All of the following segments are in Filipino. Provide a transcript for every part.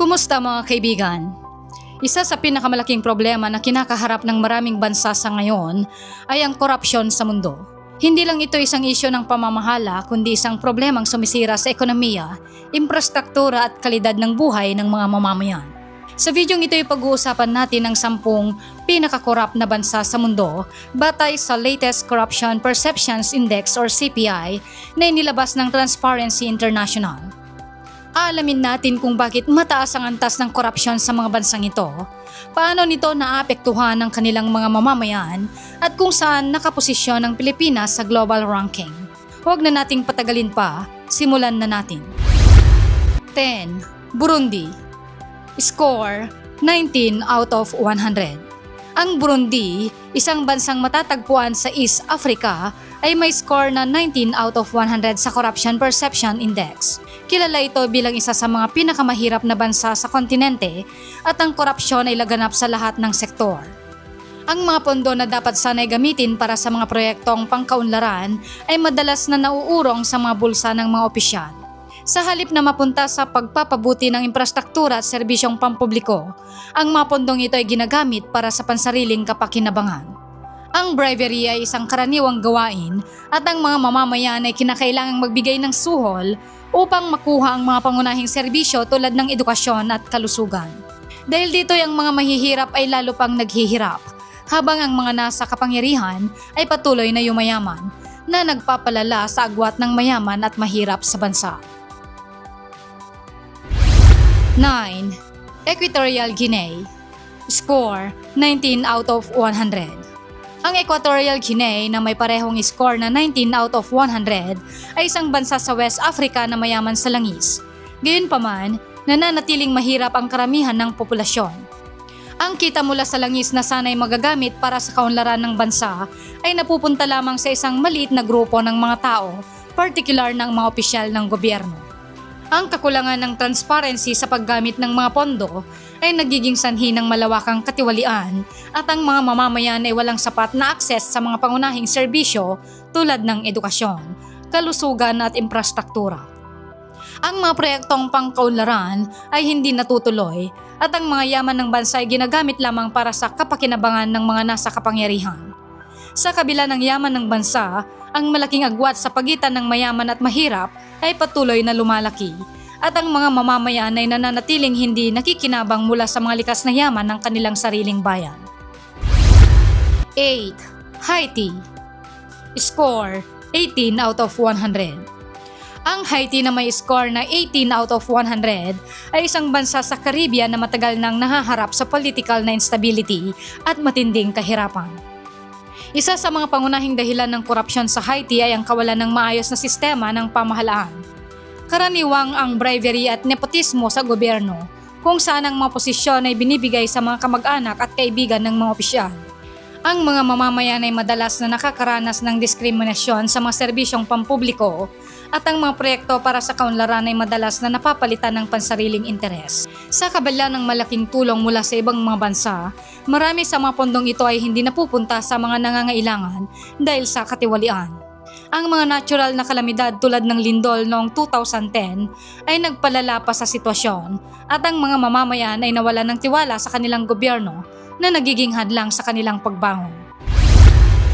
Kumusta mga kaibigan? Isa sa pinakamalaking problema na kinakaharap ng maraming bansa sa ngayon ay ang korupsyon sa mundo. Hindi lang ito isang isyo ng pamamahala kundi isang problemang sumisira sa ekonomiya, infrastruktura at kalidad ng buhay ng mga mamamayan. Sa videong ito ay pag-uusapan natin ang sampung pinakakorap na bansa sa mundo batay sa latest Corruption Perceptions Index or CPI na inilabas ng Transparency International. Aalamin natin kung bakit mataas ang antas ng korupsyon sa mga bansang ito, paano nito naapektuhan ang kanilang mga mamamayan, at kung saan nakaposisyon ang Pilipinas sa global ranking. Huwag na nating patagalin pa, simulan na natin. 10. Burundi Score 19 out of 100 ang Burundi, isang bansang matatagpuan sa East Africa, ay may score na 19 out of 100 sa Corruption Perception Index. Kilala ito bilang isa sa mga pinakamahirap na bansa sa kontinente at ang korupsyon ay laganap sa lahat ng sektor. Ang mga pondo na dapat sanay gamitin para sa mga proyektong pangkaunlaran ay madalas na nauurong sa mga bulsa ng mga opisyal. Sa halip na mapunta sa pagpapabuti ng infrastruktura at serbisyong pampubliko, ang mga pondong ito ay ginagamit para sa pansariling kapakinabangan. Ang bribery ay isang karaniwang gawain at ang mga mamamayan ay kinakailangang magbigay ng suhol upang makuha ang mga pangunahing serbisyo tulad ng edukasyon at kalusugan. Dahil dito ang mga mahihirap ay lalo pang naghihirap, habang ang mga nasa kapangyarihan ay patuloy na yumayaman na nagpapalala sa agwat ng mayaman at mahirap sa bansa. 9. Equatorial Guinea Score 19 out of 100 Ang Equatorial Guinea na may parehong score na 19 out of 100 ay isang bansa sa West Africa na mayaman sa langis. Gayunpaman, nananatiling mahirap ang karamihan ng populasyon. Ang kita mula sa langis na sanay magagamit para sa kaunlaran ng bansa ay napupunta lamang sa isang maliit na grupo ng mga tao, partikular ng mga opisyal ng gobyerno. Ang kakulangan ng transparency sa paggamit ng mga pondo ay nagiging sanhi ng malawakang katiwalian at ang mga mamamayan ay walang sapat na akses sa mga pangunahing serbisyo tulad ng edukasyon, kalusugan at infrastruktura. Ang mga proyektong pangkaunlaran ay hindi natutuloy at ang mga yaman ng bansa ay ginagamit lamang para sa kapakinabangan ng mga nasa kapangyarihan. Sa kabila ng yaman ng bansa, ang malaking agwat sa pagitan ng mayaman at mahirap ay patuloy na lumalaki at ang mga mamamayan ay nananatiling hindi nakikinabang mula sa mga likas na yaman ng kanilang sariling bayan. 8. Haiti Score 18 out of 100 Ang Haiti na may score na 18 out of 100 ay isang bansa sa Caribbean na matagal nang nahaharap sa political na instability at matinding kahirapan. Isa sa mga pangunahing dahilan ng korupsyon sa Haiti ay ang kawalan ng maayos na sistema ng pamahalaan. Karaniwang ang bribery at nepotismo sa gobyerno, kung saan ang mga posisyon ay binibigay sa mga kamag-anak at kaibigan ng mga opisyal. Ang mga mamamayan ay madalas na nakakaranas ng diskriminasyon sa mga serbisyong pampubliko at ang mga proyekto para sa kaunlaran ay madalas na napapalitan ng pansariling interes. Sa kabila ng malaking tulong mula sa ibang mga bansa, marami sa mga pondong ito ay hindi napupunta sa mga nangangailangan dahil sa katiwalian. Ang mga natural na kalamidad tulad ng lindol noong 2010 ay nagpalala pa sa sitwasyon at ang mga mamamayan ay nawalan ng tiwala sa kanilang gobyerno na nagiging hadlang sa kanilang pagbangon.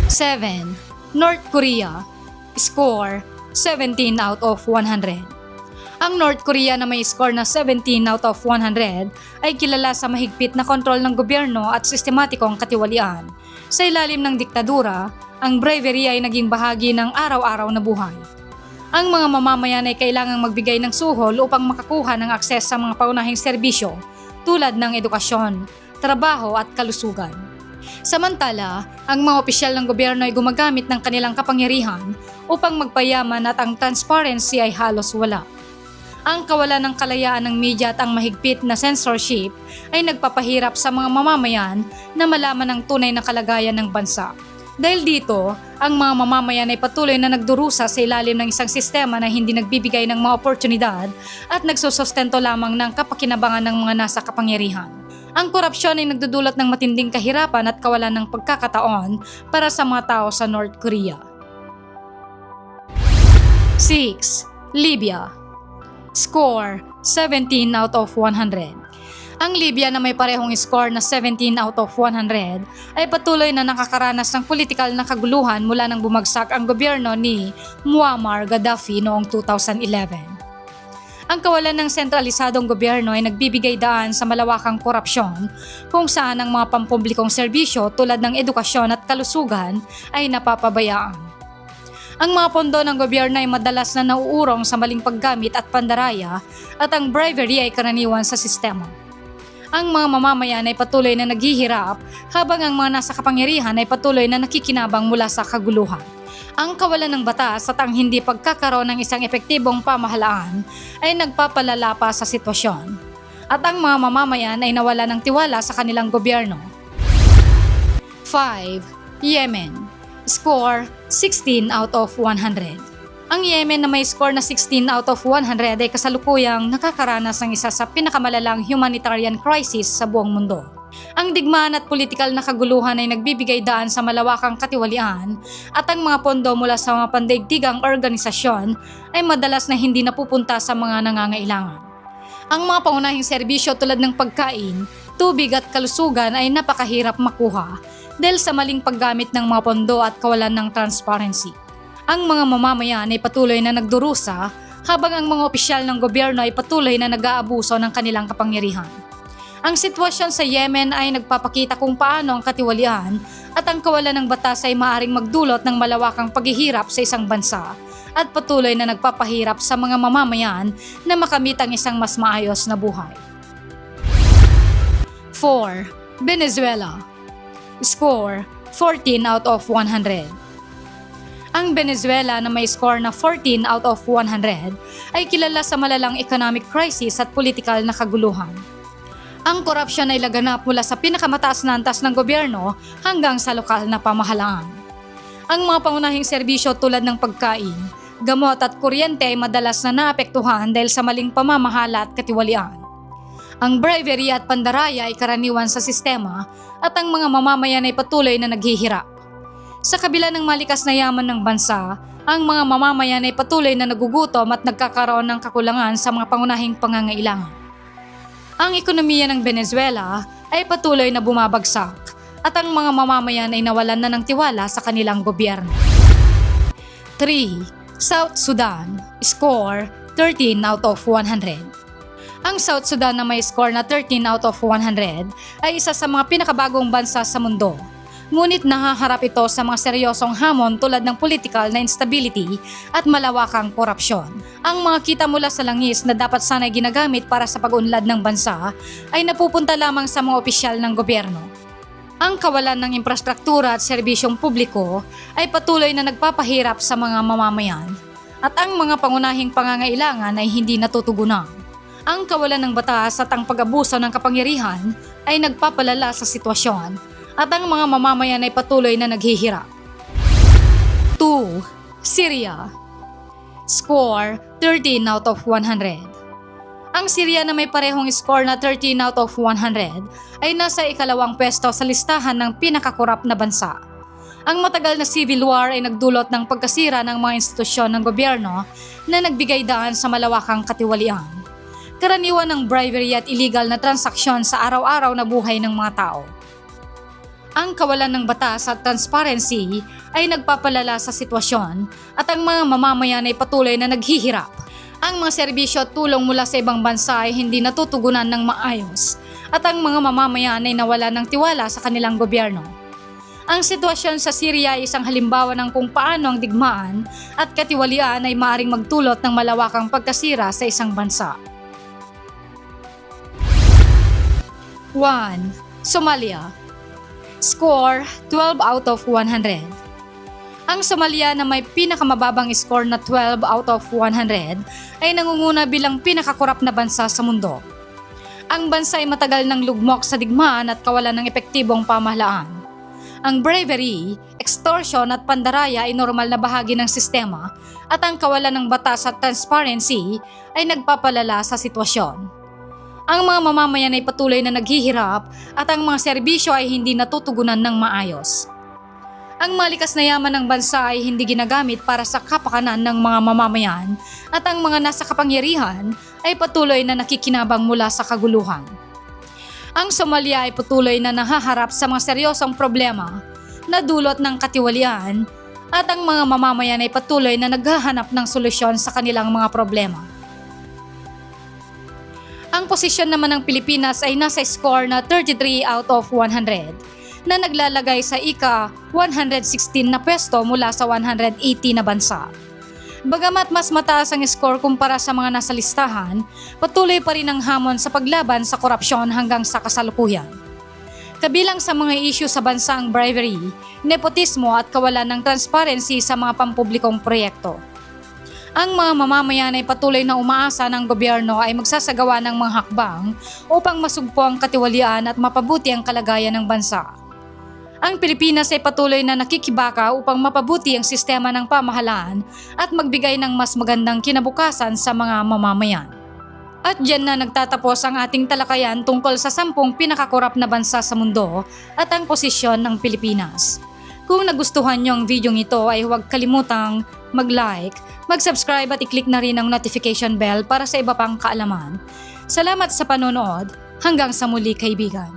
7. North Korea Score 17 out of 100 Ang North Korea na may score na 17 out of 100 ay kilala sa mahigpit na kontrol ng gobyerno at sistematikong katiwalian. Sa ilalim ng diktadura, ang bravery ay naging bahagi ng araw-araw na buhay. Ang mga mamamayan ay kailangang magbigay ng suhol upang makakuha ng akses sa mga paunahing serbisyo tulad ng edukasyon, trabaho at kalusugan. Samantala, ang mga opisyal ng gobyerno ay gumagamit ng kanilang kapangyarihan upang magpayaman at ang transparency ay halos wala. Ang kawalan ng kalayaan ng media at ang mahigpit na censorship ay nagpapahirap sa mga mamamayan na malaman ang tunay na kalagayan ng bansa. Dahil dito, ang mga mamamayan ay patuloy na nagdurusa sa ilalim ng isang sistema na hindi nagbibigay ng mga oportunidad at nagsusustento lamang ng kapakinabangan ng mga nasa kapangyarihan. Ang korupsyon ay nagdudulot ng matinding kahirapan at kawalan ng pagkakataon para sa mga tao sa North Korea. 6. Libya Score 17 out of 100. Ang Libya na may parehong score na 17 out of 100 ay patuloy na nakakaranas ng politikal na kaguluhan mula nang bumagsak ang gobyerno ni Muammar Gaddafi noong 2011. Ang kawalan ng sentralisadong gobyerno ay nagbibigay daan sa malawakang korupsyon kung saan ang mga pampublikong serbisyo tulad ng edukasyon at kalusugan ay napapabayaan. Ang mga pondo ng gobyerno ay madalas na nauurong sa maling paggamit at pandaraya at ang bribery ay karaniwan sa sistema. Ang mga mamamayan ay patuloy na naghihirap habang ang mga nasa kapangyarihan ay patuloy na nakikinabang mula sa kaguluhan. Ang kawalan ng batas at ang hindi pagkakaroon ng isang epektibong pamahalaan ay nagpapalala pa sa sitwasyon. At ang mga mamamayan ay nawala ng tiwala sa kanilang gobyerno. 5. Yemen Score 16 out of 100 Ang Yemen na may score na 16 out of 100 ay kasalukuyang nakakaranas ng isa sa pinakamalalang humanitarian crisis sa buong mundo. Ang digmaan at politikal na kaguluhan ay nagbibigay daan sa malawakang katiwalian at ang mga pondo mula sa mga pandaigdigang organisasyon ay madalas na hindi napupunta sa mga nangangailangan. Ang mga pangunahing serbisyo tulad ng pagkain, tubig at kalusugan ay napakahirap makuha dahil sa maling paggamit ng mga pondo at kawalan ng transparency. Ang mga mamamayan ay patuloy na nagdurusa habang ang mga opisyal ng gobyerno ay patuloy na nag-aabuso ng kanilang kapangyarihan. Ang sitwasyon sa Yemen ay nagpapakita kung paano ang katiwalian at ang kawalan ng batas ay maaring magdulot ng malawakang paghihirap sa isang bansa at patuloy na nagpapahirap sa mga mamamayan na makamit ang isang mas maayos na buhay. 4. Venezuela Score 14 out of 100 Ang Venezuela na may score na 14 out of 100 ay kilala sa malalang economic crisis at politikal na kaguluhan. Ang korupsyon ay laganap mula sa pinakamataas na antas ng gobyerno hanggang sa lokal na pamahalaan. Ang mga pangunahing serbisyo tulad ng pagkain, gamot at kuryente ay madalas na naapektuhan dahil sa maling pamamahala at katiwalian. Ang bribery at pandaraya ay karaniwan sa sistema at ang mga mamamayan ay patuloy na naghihirap. Sa kabila ng malikas na yaman ng bansa, ang mga mamamayan ay patuloy na nagugutom at nagkakaroon ng kakulangan sa mga pangunahing pangangailangan. Ang ekonomiya ng Venezuela ay patuloy na bumabagsak at ang mga mamamayan ay nawalan na ng tiwala sa kanilang gobyerno. 3. South Sudan Score 13 out of 100 Ang South Sudan na may score na 13 out of 100 ay isa sa mga pinakabagong bansa sa mundo. Ngunit nahaharap ito sa mga seryosong hamon tulad ng political na instability at malawakang korupsyon. Ang mga kita mula sa langis na dapat sanay ginagamit para sa pag-unlad ng bansa ay napupunta lamang sa mga opisyal ng gobyerno. Ang kawalan ng infrastruktura at serbisyong publiko ay patuloy na nagpapahirap sa mga mamamayan at ang mga pangunahing pangangailangan ay hindi natutugunan. Ang kawalan ng batas at ang pag-abuso ng kapangyarihan ay nagpapalala sa sitwasyon at ang mga mamamayan ay patuloy na naghihirap. 2. Syria Score 13 out of 100 Ang Syria na may parehong score na 13 out of 100 ay nasa ikalawang pwesto sa listahan ng pinakakurap na bansa. Ang matagal na civil war ay nagdulot ng pagkasira ng mga institusyon ng gobyerno na nagbigay daan sa malawakang katiwalian. Karaniwan ng bribery at illegal na transaksyon sa araw-araw na buhay ng mga tao ang kawalan ng batas at transparency ay nagpapalala sa sitwasyon at ang mga mamamayan ay patuloy na naghihirap. Ang mga serbisyo at tulong mula sa ibang bansa ay hindi natutugunan ng maayos at ang mga mamamayan ay nawala ng tiwala sa kanilang gobyerno. Ang sitwasyon sa Syria ay isang halimbawa ng kung paano ang digmaan at katiwalian ay maaring magdulot ng malawakang pagkasira sa isang bansa. 1. Somalia Score 12 out of 100. Ang Somalia na may pinakamababang score na 12 out of 100 ay nangunguna bilang pinakakurap na bansa sa mundo. Ang bansa ay matagal ng lugmok sa digmaan at kawalan ng epektibong pamahalaan. Ang bravery, extortion at pandaraya ay normal na bahagi ng sistema at ang kawalan ng batas at transparency ay nagpapalala sa sitwasyon ang mga mamamayan ay patuloy na naghihirap at ang mga serbisyo ay hindi natutugunan ng maayos. Ang malikas na yaman ng bansa ay hindi ginagamit para sa kapakanan ng mga mamamayan at ang mga nasa kapangyarihan ay patuloy na nakikinabang mula sa kaguluhan. Ang Somalia ay patuloy na nahaharap sa mga seryosong problema na dulot ng katiwalian at ang mga mamamayan ay patuloy na naghahanap ng solusyon sa kanilang mga problema. Ang posisyon naman ng Pilipinas ay nasa score na 33 out of 100 na naglalagay sa ika 116 na pwesto mula sa 180 na bansa. Bagamat mas mataas ang score kumpara sa mga nasa listahan, patuloy pa rin ang hamon sa paglaban sa korupsyon hanggang sa kasalukuyan. Kabilang sa mga issue sa bansa ang bribery, nepotismo at kawalan ng transparency sa mga pampublikong proyekto. Ang mga mamamayan ay patuloy na umaasa ng gobyerno ay magsasagawa ng mga hakbang upang masugpo ang katiwalian at mapabuti ang kalagayan ng bansa. Ang Pilipinas ay patuloy na nakikibaka upang mapabuti ang sistema ng pamahalaan at magbigay ng mas magandang kinabukasan sa mga mamamayan. At dyan na nagtatapos ang ating talakayan tungkol sa sampung pinakakorap na bansa sa mundo at ang posisyon ng Pilipinas. Kung nagustuhan nyo ang video ito ay huwag kalimutang mag-like, mag-subscribe at i-click na rin ang notification bell para sa iba pang kaalaman. Salamat sa panonood. Hanggang sa muli kaibigan.